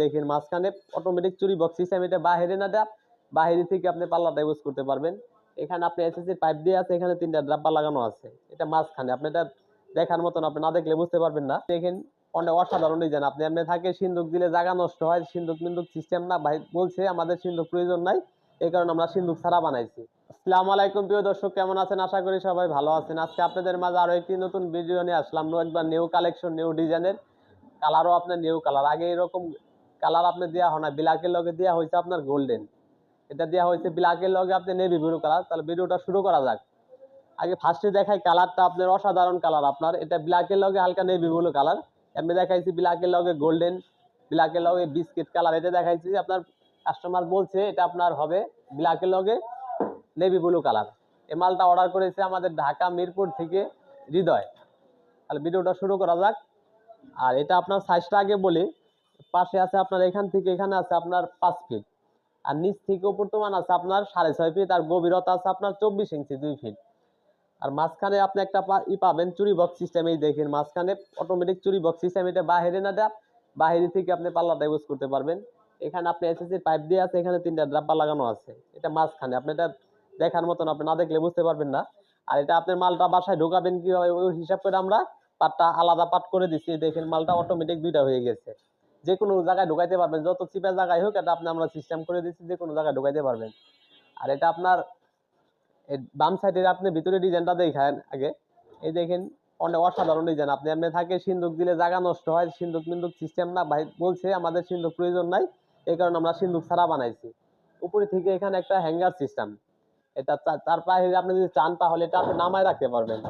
দেখেন মাঝখানে অটোমেটিক চুরি বক্স সিস্টেম এটা বাহিরে না এটা বাহিরে থেকে আপনি পাল্লাটা ইউজ করতে পারবেন। এখানে আপনি এসএসসি পাইপ দিয়ে আছে, এখানে তিনটা ডাব্বা লাগানো আছে। এটা মাঝখানে, আপনি এটা দেখার মতন আপনি না দেখলে বুঝতে পারবেন না। দেখেন অনেক অসাধারণ ডিজাইন আপনি এমনি থাকে সিন্ধুক দিলে জায়গা নষ্ট হয়, সিন্ধুক মিন্দুক সিস্টেম না, ভাই বলছে আমাদের সিন্ধুক প্রয়োজন নাই, এই কারণে আমরা সিন্ধুক ছাড়া বানাইছি। আসসালামু আলাইকুম, প্রিয় দর্শক, কেমন আছেন? আশা করি সবাই ভালো আছেন। আজকে আপনাদের মাঝে আরও একটি নতুন ভিডিও নিয়ে আসলাম। একবার নিউ কালেকশন নিউ ডিজাইনের কালারও আপনার নিউ কালার আগে এরকম কালার আপনি দেওয়া হয় না ব্ল্যাকের লগে দেওয়া হয়েছে আপনার গোল্ডেন এটা দেওয়া হয়েছে ব্ল্যাকের লগে আপনি নেভি ব্লু কালার তাহলে ভিডিওটা শুরু করা যাক। আগে ফার্স্টে দেখাই কালারটা আপনার অসাধারণ কালার আপনার। এটা ব্ল্যাকের লগে হালকা নেভি ব্লু কালার এমনি দেখাইছি ব্ল্যাকের লগে গোল্ডেন ব্ল্যাকের লগে বিস্কিট কালার এটা দেখাইছি, আপনার কাস্টমার বলছে এটা আপনার হবে ব্ল্যাকের লগে নেভি ব্লু কালার এই মালটা অর্ডার করেছে আমাদের ঢাকা, মিরপুর থেকে হৃদয়। তাহলে ভিডিওটা শুরু করা যাক। আর এটা আপনার সাইজটা আগে বলি। পাশে আছে আপনার এখান থেকে এখানে আছে আপনার পাঁচ ফিট আর নিচ থেকে উপর তোমান আছে আপনার সাড়ে ছয় ফিট আর গভীরতা আছে আপনার চব্বিশ ইঞ্চি দুই ফিট আর মাঝখানে আপনি একটা ই পাবেন চুরি বক্স সিস্টেম এই দেখেন মাঝখানে অটোমেটিক চুরি বক্স সিস্টেম এটা বাহিরে না, এটা বাহিরে থেকে আপনি পাল্লাটা ইউজ করতে পারবেন। এখানে আপনি এসএসসি পাইপ দিয়ে আছে, এখানে তিনটা ডাব্বা লাগানো আছে। এটা মাঝখানে, আপনি এটা দেখার মতন আপনি না দেখলে বুঝতে পারবেন না। আর এটা আপনার মালটা বাসায় ঢোকাবেন কীভাবে, ওই হিসাব করে আমরা পাটটা আলাদা পাট করে দিচ্ছি। দেখেন মালটা অটোমেটিক দুইটা হয়ে গেছে। যে কোনো জায়গায় ঢোকাইতে পারবেন। যত চিপা জায়গায় হোক, এটা আপনি আমরা সিস্টেম করে দিচ্ছি যে কোনো জায়গায় ঢোকাইতে পারবেন। আর এটা আপনার বাম সাইডের আপনি ভিতরে ডিজাইনটা দেখান আগে। এই দেখেন অনেক অসাধারণ ডিজাইন আপনি এমনি থাকে, সিন্ধুক দিলে জায়গা নষ্ট হয়, সিন্ধুক মিন্দুক সিস্টেম না ভাই, বলছে আমাদের সিন্ধুক প্রয়োজন নাই, এই কারণে আমরা সিন্ধুক ছাড়া বানাইছি। উপরে থেকে এখানে একটা হ্যাঙ্গার সিস্টেম এটা তার পায়ে আপনি যদি চান, তাহলে এটা আপনি নামায় রাখতে পারবেন।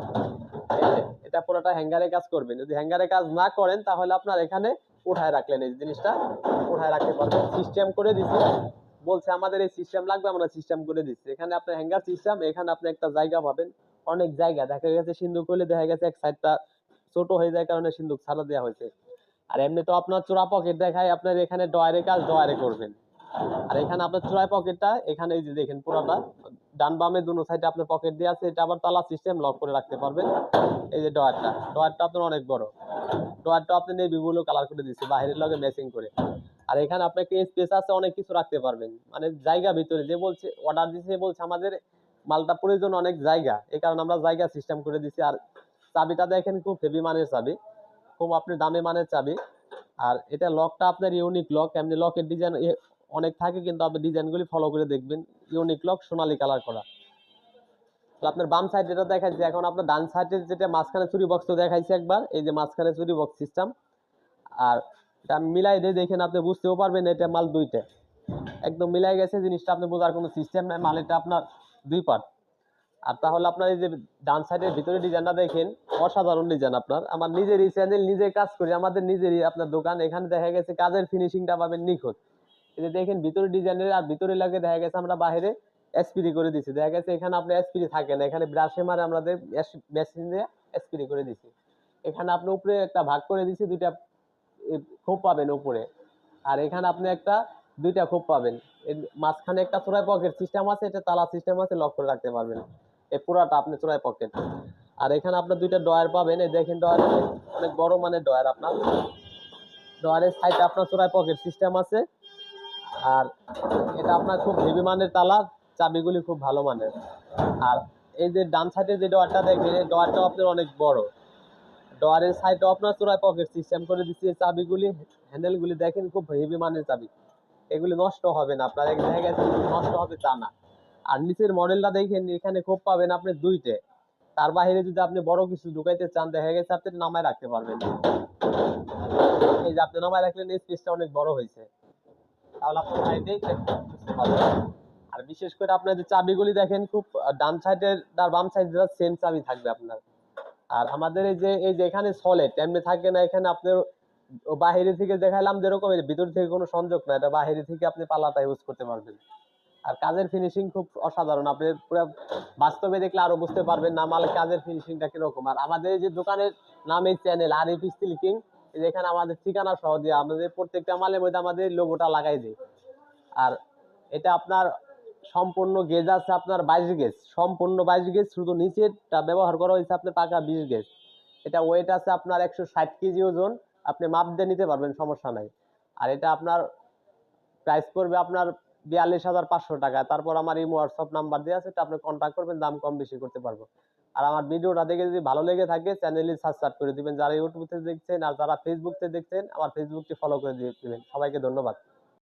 এটা পুরোটা হ্যাঙ্গারে কাজ করবেন যদি হ্যাঙ্গারে কাজ না করেন, তাহলে আপনার এখানে উঠায় রাখলেন এই জিনিসটা। উঠায় রাখতে পারবেন সিস্টেম করে দিচ্ছে বলছে, আমাদের এই সিস্টেম লাগবে, আমরা সিস্টেম করে দিচ্ছি। এখানে আপনার হ্যাঙ্গার সিস্টেম এখানে আপনি একটা জায়গা পাবেন। অনেক জায়গা, দেখা গেছে সিন্ধুক হলে দেখা গেছে এক সাইডটা ছোট হয়ে যায়, কারণে সিন্ধুক ছাড়া দেওয়া হয়েছে। আর এমনি তো আপনার চোরা পকেট দেখায়, আপনার এখানে ডয়ারে কাজ, ডয়ারে করবেন। আর এখানে আপনার চোরাই পকেটটা এখানে এই যে দেখেন পুরোটা, ডান বামে দুনো সাইডে আপনার পকেট দিয়ে আছে, এটা আবার তালা সিস্টেম লক করে রাখতে পারবেন। এই যে ডয়ারটা ডয়ারটা আপনার অনেক বড়। ডয়ারটা আপনি নেভি ব্লু কালার করে দিচ্ছে বাইরের লগে ম্যাচিং করে। আর এখানে আপনার একটা স্পেস আছে, অনেক কিছু রাখতে পারবেন। মানে জায়গা ভিতরে যে বলছে অর্ডার দিচ্ছে বলছে আমাদের মালটা প্রয়োজন অনেক জায়গা। এই কারণে আমরা জায়গা সিস্টেম করে দিছি। আর চাবিটা দেখেন খুব হেভি মানের চাবি, খুব আপনি দামি মানের চাবি। আর এটা লকটা আপনার ইউনিক লক এমনি লকের ডিজাইন অনেক থাকে, কিন্তু আপনি ডিজাইনগুলি ফলো করে দেখবেন। ইউনিক লক সোনালী কালার করা। তো আপনার বাম সাইড যেটা দেখাচ্ছি এখন আপনার ডান সাইডের যেটা মাঝখানে চুরি বক্স তো দেখাইছি একবার, এই যে মাঝখানে চুরি বক্স সিস্টেম আর এটা মিলাই দিয়ে দেখেন, আপনি বুঝতেও পারবেন এটা মাল দুইটা। একদম মিলাই গেছে, জিনিসটা আপনি বোঝার কোনো সিস্টেম নাই মাল এটা আপনার দুই পার্ট আর তাহলে আপনার এই যে ডান সাইডের ভিতরে ডিজাইনটা দেখেন, অসাধারণ ডিজাইন আপনার। আমার নিজেরই চ্যানেল নিজে কাজ করি, আমাদের নিজেরই আপনার দোকান। এখানে দেখা গেছে কাজের ফিনিশিংটা পাবেন নিখুঁত। যে দেখেন, ভিতরে ডিজাইনের আর ভিতরে লাগে দেখা গেছে আমরা বাইরে এসপিডি করে দিছি। দেখা গেছে এখানে আপনার এসপিডি থাকে না, এখানে ব্রাশে মারে আমাদের মেশিন দিয়ে এসপিডি করে দিছি। এখানে আপনি উপরে একটা ভাগ করে দিছি, দুইটা খোপ পাবেন উপরে। আর এখানে আপনি একটা, দুইটা খোপ পাবেন। মাঝখানে একটা চোরাই পকেট সিস্টেম আছে, এটা তালা সিস্টেম আছে লক করে রাখতে পারবেন। এই পুরাটা আপনি চোরাই পকেট আর এখানে আপনার দুইটা ডয়ার পাবেন। এই দেখেন ডয়ার অনেক বড় মানের ডয়ার আপনার। ডয়ারের সাইডে আপনার চোরাই পকেট সিস্টেম আছে। আর এটা আপনার খুব হেভি মানের তালা, চাবিগুলি খুব ভালো মানের। আর এই যে ডান সাইডে যে ডয়ারটা দেখেন, এই ডয়ারটাও আপনার অনেক বড়। ডয়ারের সাইডে আপনার চোরাই পকেট সিস্টেম করে দিচ্ছি এই চাবিগুলি হ্যান্ডেলগুলি দেখেন, খুব হেভি মানের চাবি। এগুলি নষ্ট হবে না, আপনার এক জায়গায় নষ্ট হবে তা না। আর নিচের মডেলটা দেখেন, এখানে খুব পাবেন আপনি দুইটে। তার বাইরে যদি আপনি বড় কিছু ঢুকাইতে চান, দেখা গেছে আপনি নামায় রাখতে পারবেন। এই যে আপনি নামায় রাখলেন, এই স্পেসটা অনেক বড় হয়েছে। তাহলে আপনার বাড়িতেই বুঝতে পারবেন আর বিশেষ করে আপনার যে চাবিগুলি দেখেন, খুব ডান সাইডের আর বাম সাইডের সেম চাবি থাকবে আপনার। আর আমাদের এই যে এই যে এখানে সলেট এমনি থাকে না, এখানে আপনার বাহিরে থেকে দেখালাম যেরকম ভিতর থেকে কোনো সংযোগ না, এটা বাহিরে থেকে আপনি পাল্লাটা ইউজ করতে পারবেন। আর কাজের ফিনিশিং খুব অসাধারণ, আপনি পুরো বাস্তবে দেখলে আরও বুঝতে পারবেন না মাল কাজের ফিনিশিংটা কীরকম। আর আমাদের এই যে দোকানের নাম এই চ্যানেল আর স্টিল কিং এখানে আমাদের ঠিকানা সহ দিয়ে আমাদের প্রত্যেকটা মালের মধ্যে আমাদের লোগোটা লাগাই দিই। আর এটা আপনার সম্পূর্ণ গেজ আছে আপনার বাইশ গেজ সম্পূর্ণ বাইশ গেজ শুধু নিচেরটা ব্যবহার করা হয়েছে আপনার পাকা বিশ গেজ এটা ওয়েট আছে আপনার একশো ষাট কেজি ওজন। আপনি মাপ দিয়ে নিতে পারবেন, সমস্যা নাই। আর এটা আপনার প্রাইস পড়বে আপনার বিয়াল্লিশ হাজার পাঁচশো টাকা। তারপর আমার এই হোয়াটসঅ্যাপ নাম্বার দেওয়া আছে আপনি কন্ট্যাক্ট করবেন, দাম কম বেশি করতে পারব। আর আমার ভিডিওটা দেখে যদি ভালো লেগে থাকে চ্যানেলটি সাবস্ক্রাইব করে দিবেন। যারা ইউটিউব থেকে দেখছেন আর যারা ফেসবুক থেকে দেখছেন, আমার ফেসবুকটি ফলো করে দিয়ে দিবেন। সবাইকে ধন্যবাদ।